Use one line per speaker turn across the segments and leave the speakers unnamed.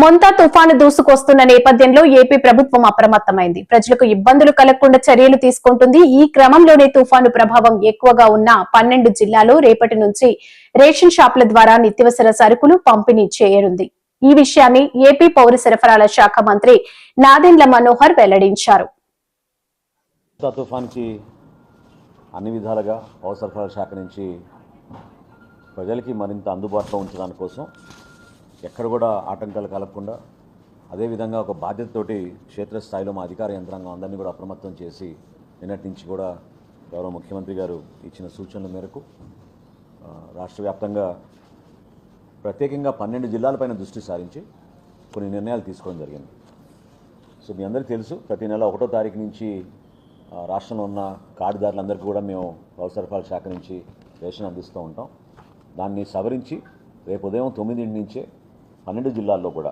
మొంతా తుఫాను దూసుకొస్తున్న నేపథ్యంలో ఏపీ ప్రభుత్వం అప్రమత్తమైంది. ప్రజలకు ఇబ్బందులు కలగకుండా చర్యలు తీసుకుంటుంది. ఈ క్రమంలోనే తుఫాను ప్రభావం ఎక్కువగా ఉన్న పన్నెండు జిల్లాలో రేపటి నుంచి రేషన్ షాపుల ద్వారా నిత్యవసర సరుకులు పంపిణీ చేయనుంది. ఈ విషయాన్ని ఏపీ పౌర సరఫరాల శాఖ మంత్రి నాదెండ్ల మనోహర్ వెల్లడించారు.
అన్ని విధాలుగా పౌర సరఫరాల శాఖ నుంచి ప్రజలకి మరింత అందుబాటులో ఉంచడానికి కోసం ఎక్కడ కూడా ఆటంకాలు కలగకుండా అదేవిధంగా ఒక బాధ్యతతోటి క్షేత్రస్థాయిలో మా అధికార యంత్రాంగం అందరినీ కూడా అప్రమత్తం చేసి నిన్నటి నుంచి కూడా గౌరవ ముఖ్యమంత్రి గారు ఇచ్చిన సూచనల మేరకు రాష్ట్ర వ్యాప్తంగా ప్రత్యేకంగా పన్నెండు జిల్లాలపైన దృష్టి సారించి కొన్ని నిర్ణయాలు తీసుకోవడం జరిగింది. సో మీ అందరికీ తెలుసు ప్రతి నెల ఒకటో తారీఖు నుంచి రాష్ట్రంలో ఉన్న కార్డుదారులందరికీ కూడా మేము పౌర సరఫరాల శాఖ నుంచి రేషన్ అందిస్తూ ఉంటాం. దాన్ని సవరించి రేపు ఉదయం తొమ్మిదింటి నుంచే పన్నెండు జిల్లాల్లో కూడా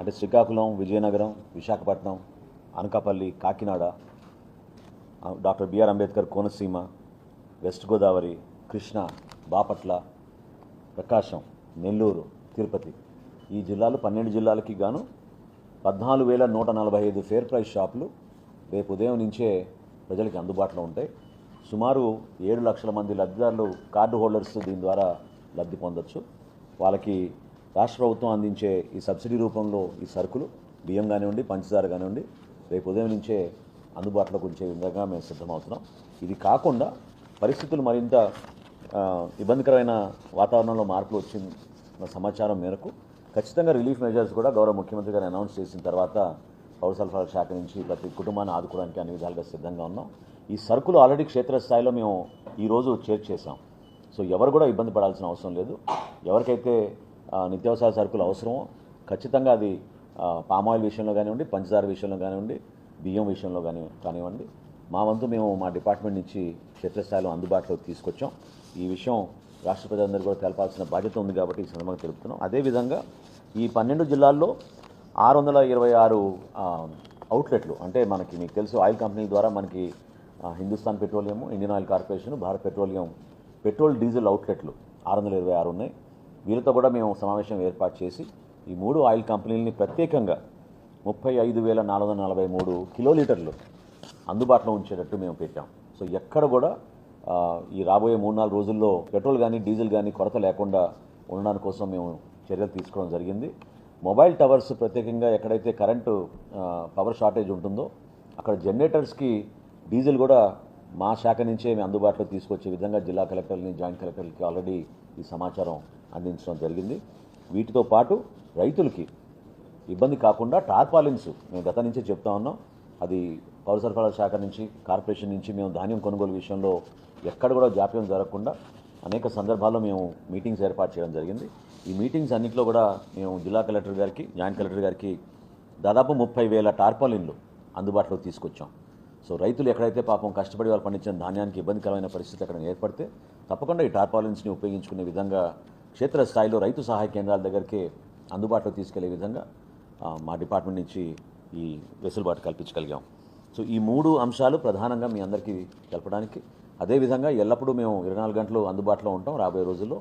అంటే Srikakulam Vizianagaram Visakhapatnam Anakapalli Kakinada doctor B R Ambedkar Konaseema west Godavari Krishna Bapatla Prakasam Nellore Tirupati. ఈ జిల్లాలు పన్నెండు జిల్లాలకి గాను పద్నాలుగు వేల నూట నలభై ఐదు ఫేర్ ప్రైస్ షాపులు రేపు ఉదయం నుంచే ప్రజలకి అందుబాటులో ఉంటాయి. సుమారు ఏడు లక్షల మంది లబ్ధిదారులు కార్డు హోల్డర్స్ దీని ద్వారా లబ్ధి పొందొచ్చు. వాళ్ళకి రాష్ట్ర ప్రభుత్వం అందించే ఈ సబ్సిడీ రూపంలో ఈ సరుకులు బియ్యం కానివ్వండి పంచదార కానివ్వండి రేపు ఉదయం నుంచే అందుబాటులోకి ఉంచే విధంగా మేము సిద్ధమవుతున్నాం. ఇది కాకుండా పరిస్థితులు మరింత ఇబ్బందికరమైన వాతావరణంలో మార్పులు వచ్చిన సమాచారం మేరకు ఖచ్చితంగా రిలీఫ్ మెజర్స్ కూడా గౌరవ ముఖ్యమంత్రి గారు అనౌన్స్ చేసిన తర్వాత పౌర సరఫరాల శాఖ నుంచి ప్రతి కుటుంబాన్ని ఆదుకోవడానికి అన్ని విధాలుగా సిద్ధంగా ఉన్నాం. ఈ సరుకులు ఆల్రెడీ క్షేత్రస్థాయిలో మేము ఈరోజు చేర్చేసాం సో ఎవరు కూడా ఇబ్బంది పడాల్సిన అవసరం లేదు. ఎవరికైతే నిత్యావసర సరుకులు అవసరమో ఖచ్చితంగా అది పామాయిల్ విషయంలో కానివ్వండి పంచదార విషయంలో కానివ్వండి బియ్యం విషయంలో కానీ కానివ్వండి. మా వంతు మేము మా డిపార్ట్మెంట్ నుంచి క్షేత్రస్థాయిలో అందుబాటులోకి తీసుకొచ్చాం. ఈ విషయం రాష్ట్ర ప్రజలందరూ కూడా తెలపాల్సిన బాధ్యత ఉంది కాబట్టి ఈ సందర్భంగా తెలుపుతున్నాం. అదేవిధంగా ఈ పన్నెండు జిల్లాల్లో ఆరు వందల ఇరవై ఆరు అవుట్లెట్లు అంటే మనకి మీకు తెలుసు ఆయిల్ కంపెనీ ద్వారా మనకి Hindustan petroleum Indian oil corporation Bharat petroleum petrol diesel అవుట్లెట్లు ఆరు వందల ఇరవై ఆరు ఉన్నాయి. వీరితో కూడా మేము సమావేశం ఏర్పాటు చేసి ఈ మూడు ఆయిల్ కంపెనీలని ప్రత్యేకంగా ముప్పై ఐదు వేల నాలుగు వందల నలభై మూడు కిలోలీటర్లు అందుబాటులో ఉంచేటట్టు మేము పెట్టాం. సో ఎక్కడ కూడా ఈ రాబోయే మూడు నాలుగు రోజుల్లో పెట్రోల్ కానీ డీజిల్ కానీ కొరత లేకుండా ఉండడానికి కోసం మేము చర్యలు తీసుకోవడం జరిగింది. మొబైల్ టవర్స్ ప్రత్యేకంగా ఎక్కడైతే కరెంటు పవర్ షార్టేజ్ ఉంటుందో అక్కడ జనరేటర్స్కి డీజిల్ కూడా మా శాఖ నుంచే మేము అందుబాటులో తీసుకొచ్చే విధంగా జిల్లా కలెక్టర్ని జాయింట్ కలెక్టర్లకి ఆల్రెడీ ఈ సమాచారం అందించడం జరిగింది. వీటితో పాటు రైతులకి ఇబ్బంది కాకుండా టార్పాలిన్స్ మేము గత నుంచే చెప్తా ఉన్నాం. అది పౌర సరఫరాల శాఖ నుంచి కార్పొరేషన్ నుంచి మేము ధాన్యం కొనుగోలు విషయంలో ఎక్కడ కూడా జాప్యం జరగకుండా అనేక సందర్భాల్లో మేము మీటింగ్స్ ఏర్పాటు చేయడం జరిగింది. ఈ మీటింగ్స్ అన్నింటిలో కూడా మేము జిల్లా కలెక్టర్ గారికి జాయింట్ కలెక్టర్ గారికి దాదాపు ముప్పై వేల టార్పాలిన్లు అందుబాటులో తీసుకొచ్చాం. సో రైతులు ఎక్కడైతే పాపం కష్టపడి వాళ్ళు పండించిన ధాన్యానికి ఇబ్బందికరమైన పరిస్థితి అక్కడ ఏర్పడితే తప్పకుండా ఈ టార్పాలిన్స్ని ఉపయోగించుకునే విధంగా క్షేత్రస్థాయిలో రైతు సహాయ కేంద్రాల దగ్గరికి అందుబాటులో తీసుకెళ్ళే విధంగా మా డిపార్ట్మెంట్ నుంచి ఈ వెసులుబాటు కల్పించగలిగాం. సో ఈ మూడు అంశాలు ప్రధానంగా మీ అందరికీ తెలపడానికి అదేవిధంగా ఎల్లప్పుడూ మేము ఇరవై నాలుగు గంటలు అందుబాటులో ఉంటాం రాబోయే రోజుల్లో.